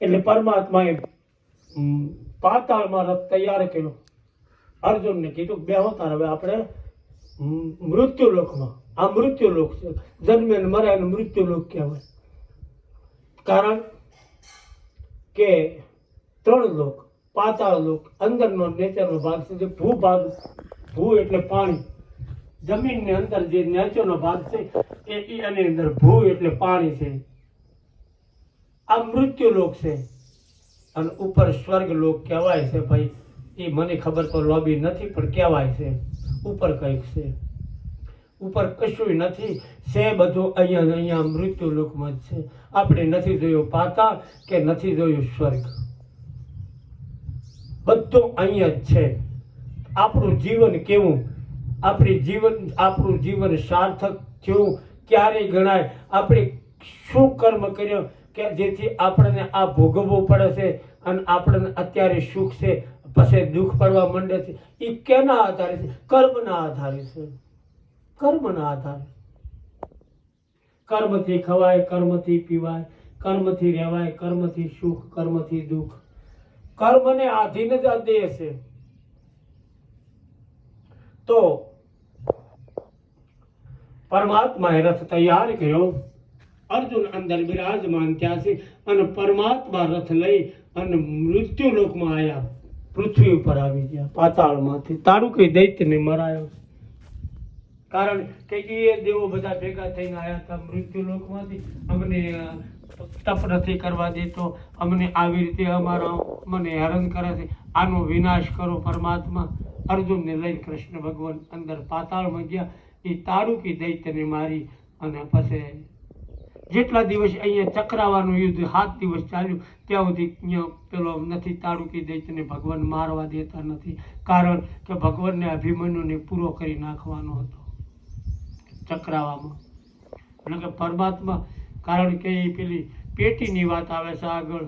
એટલે પરમાત્માએ પાતાળમાં રથ તૈયાર કર્યો. અર્જુનને કીધું બે હોતા હવે આપણે મૃત્યુલોકમાં, આ મૃત્યુલોક છે. જન્મે મરે અને મૃત્યુલોક કહેવાય. કારણ કે ત્રણ લોક, પાતાળ લોક, અંદરનો નેચરનો ભાગ છે જે ભૂભાગ, ભૂ એટલે પાણી. જમીનની અંદર જે નેચરનો ભાગ છે એ એની અંદર ભૂ એટલે પાણી છે. આ મૃત્યુ લોક છે. અને ઉપર સ્વર્ગ લોક કહેવાય છે ભાઈ. એ મને ખબર તો લોબી નથી, પણ કહેવાય છે. ઉપર કંઈક છે. ઉપર કશું નથી. છે બધું અહીંયા અહીંયા મૃત્યુ લોકમાં જ છે. આપણે નથી જોયું પાતા કે નથી જોયું સ્વર્ગ. બધું અહીંયા જ છે. આપણું જીવન કેવું? આપણી જીવન, આપણું જીવન સાર્થક થયું? ક્યારે ગણાય? આપણે શું કર્મ કર્યો? કે જેથી આપણને આ ભોગવવું પડે છે અને આપણને અત્યારે સુખ છે, પછી દુઃખ પડવા માંડે છે. એ કેના આધારે છે? કર્મના આધારે છે. કર્મના આધારે. કર્મથી ખવાય, કર્મથી પીવાય, કર્મથી રહેવાય, કર્મથી સુખ, કર્મથી દુઃખ. કર્મને આધીન જ આ દેહ છે. તો પરમાત્માએ રથ તૈયાર કર્યો. અર્જુન અંદર બિરાજમાન થયા છે અને પરમાત્મા રથ લઈ અને મૃત્યુ લોકમાં આવ્યા પૃથ્વી ઉપર આવી ગયા, પાતાળમાંથી. તારું કઈ દૈત્યને મરાયો કારણ કે એ દેવો બધા ભેગા થઈને આવ્યા હતા મૃત્યુ લોકમાંથી. અમને તપ નથી કરવા દેતો. અમને આવી રીતે અમારા મને હેરાન કરે છે. આનો વિનાશ કરો પરમાત્મા. અર્જુનને લઈ કૃષ્ણ ભગવાન અંદર પાતાળમાં ગયા. એ તારુકી દૈત્યને મારી અને પછી જેટલા દિવસ અહીંયા ચક્રાવાનું યુદ્ધ સાત દિવસ ચાલ્યું, ત્યાં સુધી પેલો નથી તાળુકી દૈત્યને ભગવાન મારવા દેતા નથી. કારણ કે ભગવાનને અભિમન્યુને પૂરો કરી નાખવાનો હતો ચક્રાવામાં. એટલે કે પરમાત્મા, કારણ કે એ પેલી પેટીની વાત આવે છે આગળ